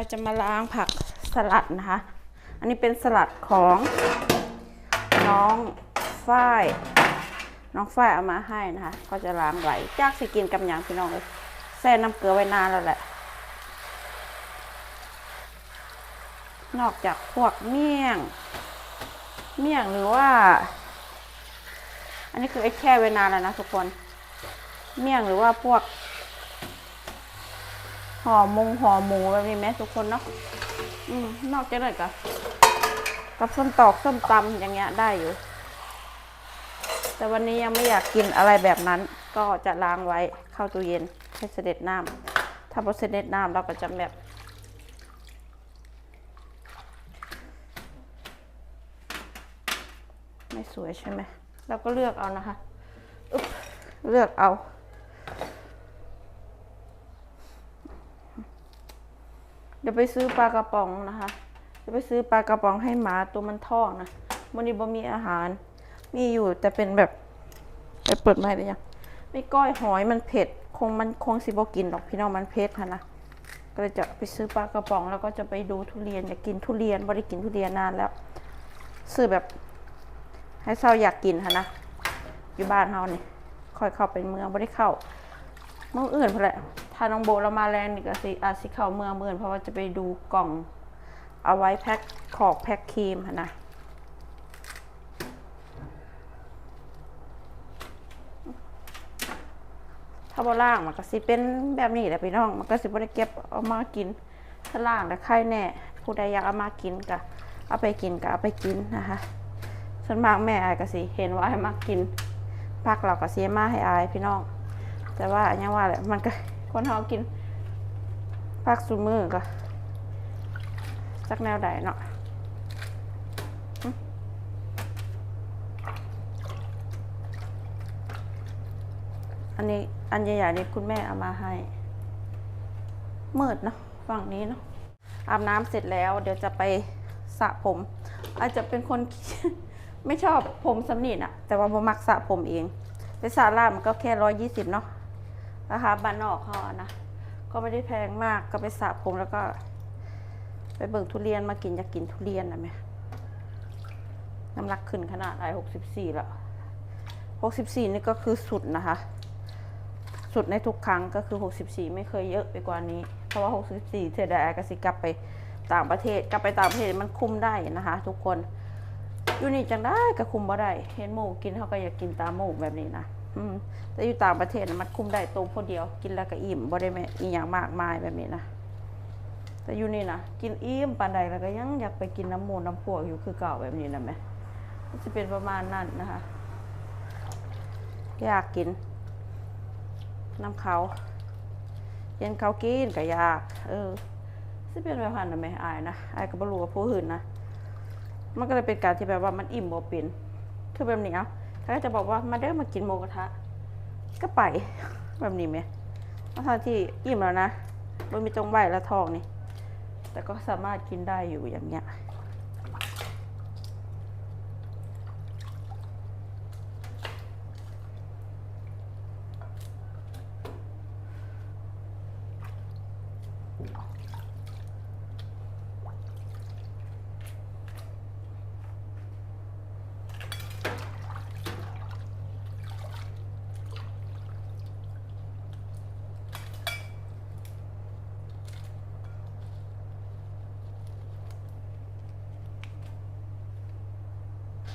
เราจะมาล้างผักสลัดนะคะ อันนี้เป็นสลัดของน้องฝ้าย น้องฝ้ายเอามาให้นะคะ ก็จะล้างไว้จากสิกินกับหยังพี่น้องเลยแช่น้ำเกลือไว้นานแล้วแหละ นอกจากพวกเมี่ยง เมี่ยงหรือว่า อันนี้คือไอ้แช่ไว้นานแล้วนะทุกคน เมี่ยงหรือว่าพวก ห่อมุงห่อหมูแบบนี้ไหมทุกคนเนาะอืมนอกจากนั้นก็กับส้มตอกส้มตำอย่างเงี้ยได้อยู่ แต่วันนี้ยังไม่อยากกินอะไรแบบนั้น ก็จะล้างไว้เข้าตู้เย็นให้เสด็จน้ำถ้าพอเสด็จน้ำเราก็จะแบบไม่สวยใช่ไหมเราก็เลือกเอานะคะเลือกเอา เดี๋ยวไปซื้อปลากระป๋องนะคะจะไปซื้อปลากระป๋องให้หมาตัวมันท้องนะวันนี้บ่มีอาหาร มีอยู่แต่เป็นแบบไปเปิดไม่ได้ยังไม่ก้อยหอยมันเผ็ดคงมันคงสิบกินหรอกพี่น้องมันเผ็ดค่ะนะก็เลยจะไปซื้อปลากระป๋องแล้วก็จะไปดูทุเรียนอยากกินทุเรียนบ่ได้กินทุเรียนนานแล้ว ซื้อแบบ ให้เศร้าอยากกินค่ะนะอยู่บ้านเฮานี่ค่อยเข้าไปเมืองบ่ได้เข้าเมืองอื่นพอแหละ ถ้าน้องโบเรามาแรงนี่ก็สิอาจสิเข้าเมืองเมืองเพราะว่าจะไปดูกล่อง เอาไว้แพ็คขอกแพ็คครีมนะถ้าบ่ล่างมันก็สิเป็นแบบนี้แหละพี่น้อง มันก็สิบ่ได้เก็บเอามากิน ถ้าล่างแล้วใครแน่ผู้ใดอยากเอามากินก็เอาไปกินก็เอาไปกินนะคะส่วนมากแม่อายก็สิเห็นว่าให้มากินผักเราก็เสียมาให้อายพี่น้อง แต่ว่าอันยังว่าแหละมันก็ คนเฮากินผักซูมือก็จักแนวใดเนาะอันนี้อันใหญ่ๆนี่คุณแม่เอามาให้มืดเนาะฝั่งนี้เนาะอาบน้ำเสร็จแล้ว เดี๋ยวจะไปสระผม อาจจะเป็นคนไม่ชอบผมสำนีน่ะ แต่ว่าบ่มักสระผมเอง ไปสระล่ามมันก็แค่ร้อยยี่สิบเนาะ ราคาบ้านนอกเขาอะนะ ก็ไม่ได้แพงมากก็ไปสระผมแล้วก็ ไปเบิ่งทุเรียนมากินอยากกินทุเรียนนะแม่น้ำหนักขึ้นขนาดไอหกสิบสี่แล้วหกสิบสี่นี่ก็คือสุดนะคะ สุดในทุกครั้งก็คือ64ไม่เคยเยอะไปกว่านี้ เพราะว่า64เทไดไอกสิกลับไปต่างประเทศกลับไปต่างประเทศมันคุมได้นะคะ ทุกคนอยู่นี่จังได้ก็คุมบ่ได้ เห็นหมูกินเขาก็อยากกินตามหมูแบบนี้นะ อืมแต่อยู่ต่างประเทศนะมันคุมได้ตรงพอเดียว กินแล้วก็อิ่มบ่ได้แม่อีหยังมากมายแบบนี้นะแต่อยู่นี่นะกินอิ่มปานใดแล้วก็ยังอยากไปกินน้ำมูน้ำพวกอยู่คือเก่าแบบนี้นะแม่จะเป็นประมาณนั้นนะคะ อยากกิน น้ำเขาเย็นเขากินก็อยาก เออสิเป็นแบบนั้นนะแม่อายนะอายก็บ่รู้ว่าผู้อื่นนะมันก็เลยเป็นการที่แบบว่ามันอิ่มบ่เป็นคือแบบนี้เอา ถ้าจะบอกว่ามาเด้อมากินโมกระทะ ก็ไป แบบนี้ไหมทั้งที่อิ่มแล้วนะมันมีจงใบและทองนี่ แต่ก็สามารถกินได้อยู่อย่างเงี้ย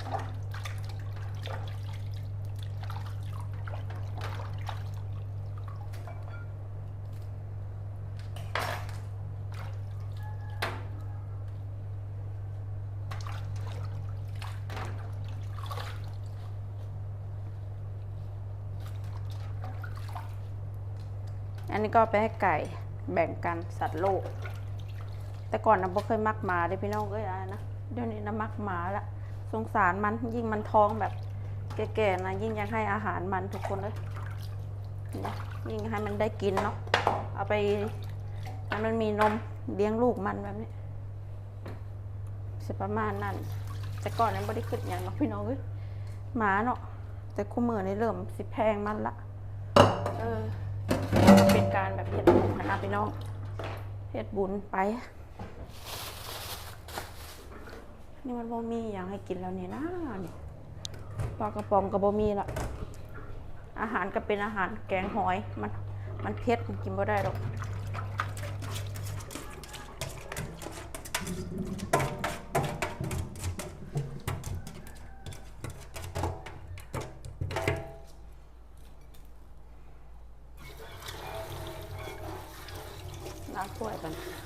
อันนี้ก็ไปให้ไก่แบ่งกันสัตว์โลก แต่ก่อนนะบ่เคยมักหมาเด้พี่น้องเอ้ยอายนะเดี๋ยวนี้นะมักหมาละ งสารมันยิ่งมันท้องแบบแก่ๆนะยิ่งอยากให้อาหารมันทุกคนเลยยิ่งให้มันได้กินเนาะเอาไปให้มันมีนมเลี้ยงลูกมันแบบนี้สิประมาณนั้น แต่ก่อนนั้นบ่ได้คิดอย่างเนาะพี่น้องเอ้ยหมาเนาะแต่คู่มือนี่เริ่มสิแพงมันละเออเป็นการแบบเฮ็ดบุญนะพี่น้องเฮ็ดบุญไป นี่มันบ่มีอย่างให้กินแล้วเนี่นะนี่ปลากระป๋องกับบ่มีละอาหารก็เป็นอาหารแกงหอยมันมันเผ็ดมันกินบ่ได้หรอกล้างถ้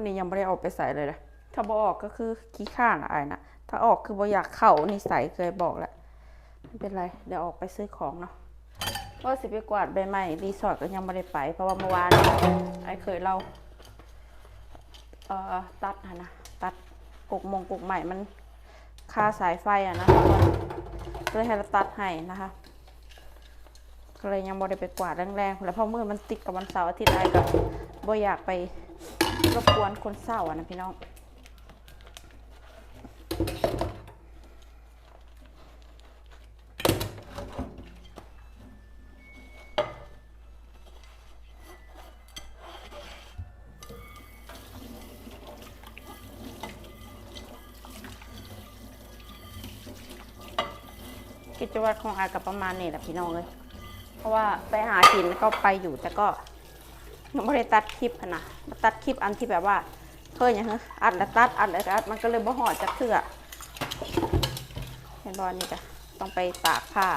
มันนี่ยังไม่ได้ออกไปใส่เลยนะถ้าบอออกก็คือขี้ข้านอะไรนะถ้าออกคือบ่อยากเข่านี่ใส่เคยบอกแล้วไม่เป็นไร เดี๋ยวออกไปซื้อของเนาะว่าสิไปกวาดใบไม้รีสอร์ทก็ยังไม่ได้ไป เพราะว่าเมื่อวานไอ้เคยเล่าเอ่อตัดนะตัดกกมงกกใหม่มันคาสายไฟอะนะก็เลยให้เราตัดให้นะคะก็เลยยังบ่ได้ไปกวาดแรงๆแล้วพราะมือมันติดกับวันเสาร์อาทิตย์ไอ้ก็บ่อยากไป รบกวนคนเศร้าอะนะพี่น้องกิจวัตรของอากับประมาณนี้แหละพี่น้องเลย เพราะว่าไปหากินก็ไปอยู่แต่ก็ ไม่ได้ตัดคลิปนะมาตัดคลิปอันที่แบบว่าเคยอย่างเงี้ยอัดแล้วตัดอัดแล้วตัดมันก็เลยบ่หอดจากเถื่อเห็นบอลนี่จ้ะต้องไปตากผ้า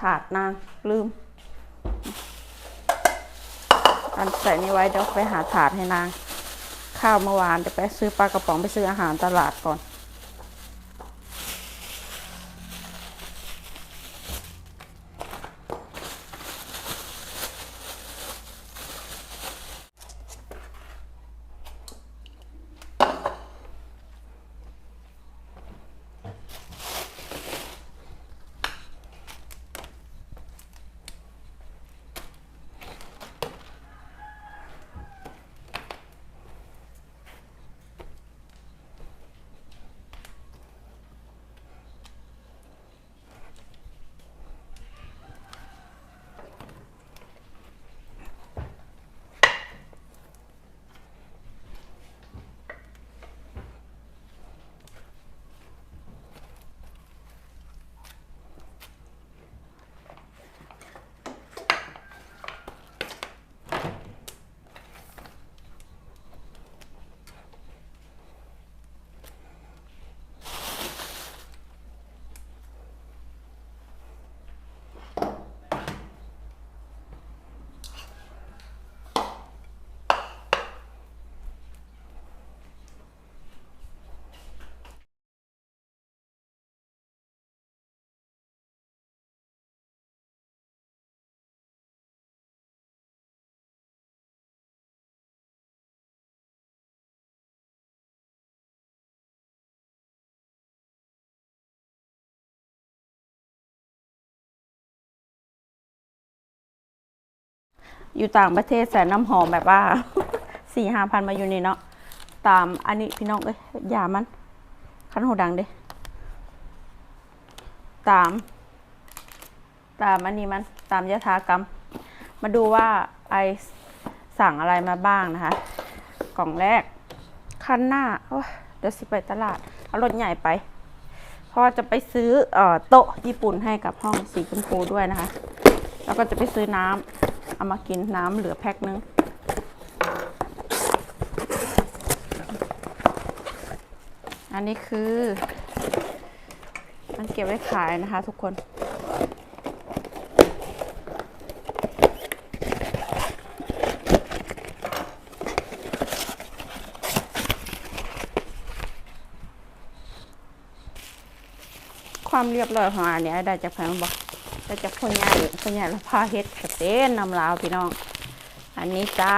ถาดนางลืมอันใส่นี่ไว้เดี๋ยวไปหาถาดให้นาง ข้าวเมื่อวานเดี๋ยวไปซื้อปลากระป๋องไปซื้ออาหารตลาดก่อน อยู่ต่างประเทศใส่น้ำหอมแบบว่าสี่ห้าพันมาอยู่นี่เนาะตามอันนี้พี่น้องเอ้ยอย่ามันคันหูดังเด้ตาม ตามอันนี้มันตามยถากรรม มาดูว่าไอสั่งอะไรมาบ้างนะคะ กล่องแรก คันหน้าเดี๋ยวสิไปตลาด เอารถใหญ่ไปเพราะว่าจะไปซื้ออโต๊ะญี่ปุ่นให้กับห้องสีชมพูด้วยนะคะ แล้วก็จะไปซื้อน้ำ เอามากินน้ำเหลือแพ็คนึงอันนี้คือ มันเก็บไว้ขายนะคะทุกคนความเรียบร้อยของอันนี้ได้จากแผงบอก ได้จากพ่อใหญ่พ่อใหญ่ละพาเฮ็ดกระเต้นนำลาวพี่น้อง อันนี้จ้า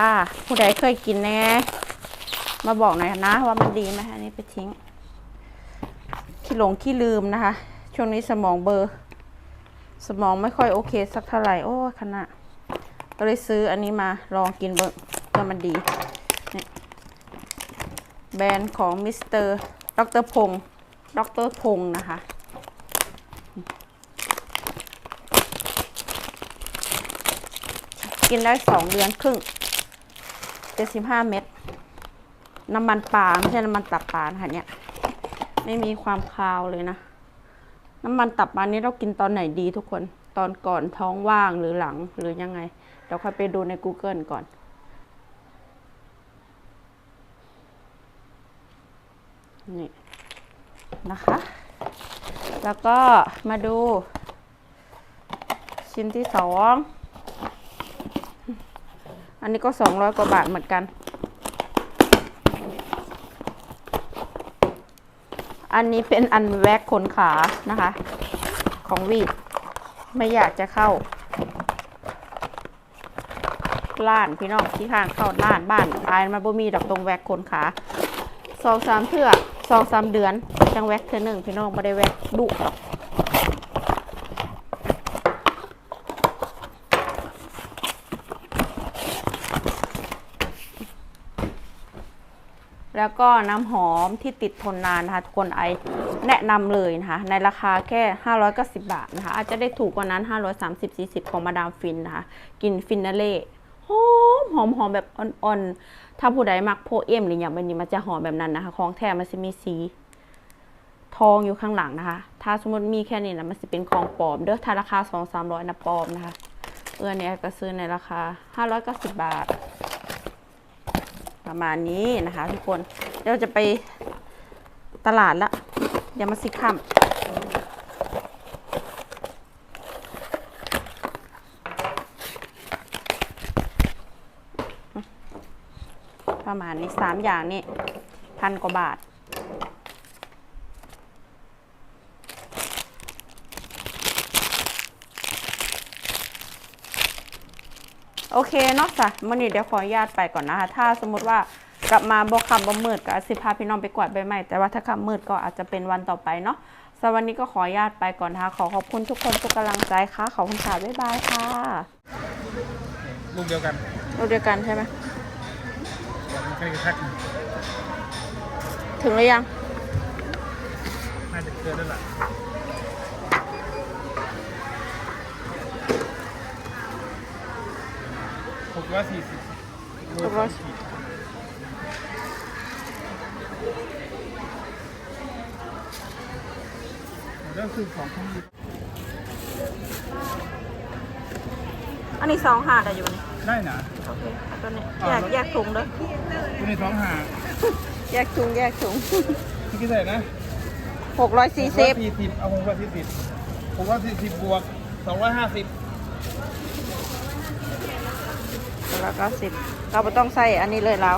ผู้ใดเคยกินแน่มาบอกหน่อยนะว่ามันดีไหมอันนี้ไปทิ้งขี้หลงขี้ลืมนะคะ ช่วงนี้สมองเบอร์ สมองไม่ค่อยโอเคสักเท่าไหร่โอ้ขนาดก็เลยซื้ออันนี้มาลองกินเบิ่งเพื่อมันดีเนี่ยแบรนด์ของมิสเตอร์ดรพงศ์ดรพงศ์นะคะ กินได้สองเดือนครึ่งเจ็ดสิบห้าเม็ดน้ำมันปลาไม่ใช่น้ำมันตับปลานะคะเนี่ยไม่มีความคาวเลยนะ น้ำมันตับปลานี้เรากินตอนไหนดีทุกคนตอนก่อนท้องว่างหรือหลังหรือยังไงเดี๋ยวค่อยไปดูใน Google ก่อนนี่นะคะ แล้วก็มาดูชิ้นที่สอง อันนี้ก็สองร้อยกว่าบาทเหมือนกัน อันนี้เป็นอันแว็กขนขานะคะ ของวีดไม่อยากจะเข้าล้านพี่น้องที่ข้างเข้าล้านบ้านอายมาบ่มีดอกตรงแวกขนขาสองสามเทื่อสองสามเดือนจังแวกเทื่อหนึ่งพี่น้องไม่ได้แวกดุหรอก แล้วก็น้ำหอมที่ติดทนนานนะคะทุกคนไอแนะนำเลยนะคะ ในราคาแค่ 590 บาทนะคะ อาจจะได้ถูกกว่านั้น 530 40 ของมาดามฟินนะคะกินฟินนาเล่หอมหอมหอมแบบอ่อนๆ ถ้าผู้ใดมักโพเอมหรืออย่างแบบนี้มันจะหอมแบบนั้นนะคะ ของแท้มันจะมีสี ทองอยู่ข้างหลังนะคะ ถ้าสมมติมีแค่นี้นะมันจะเป็นของปลอม เด้อถ้าราคา2 300นะปลอมนะคะ เออเนี่ยก็ซื้อในราคา590บาท ประมาณนี้นะคะ ทุกคนเดี๋ยวจะไปตลาดละยามาสิคัมประมาณนี้สามอย่างนี่พันกว่าบาท โอเคเนาะจ้ะมื่อนี้เดี๋ยวขออนุญาตไปก่อนนะคะ ถ้าสมมติว่ากลับมาบกคำบ่มืดก็อาจสิพาพี่น้องไปกวาดใบไม้แต่ว่าถ้าคำมืดก็อาจจะเป็นวันต่อไปเนาะสำหรับวันนี้ก็ขออนุญาตไปก่อนนะคะขอขอบคุณทุกคนทุกกำลังใจค่ะ ขอบคุณค่ะบ๊ายบายค่ะลูกเดียวกันรูเดียวกันใช่ไหมมันแค่แท็กถึงหรือยังน่าจะเกินแล้วล่ะ ร้อยสี่สิบหกร้อยเรื่องคือของข้างอันนี้สองหาดอะอยู่นี่ได้นะโอเคเอาตัวนี้แยกแยกถุงเลยตัวนี้สองหาแยกถุงแยกถุงที่กี่ใส่นะหกร้อยสี่สิบสี่สิบเอาหกร้อยสี่สิบหกร้อยสี่สิบบวกสองร้อยห้าสิบ แล้วก็สิบเราไม่ต้องใส่อันนี้เลยแล้ว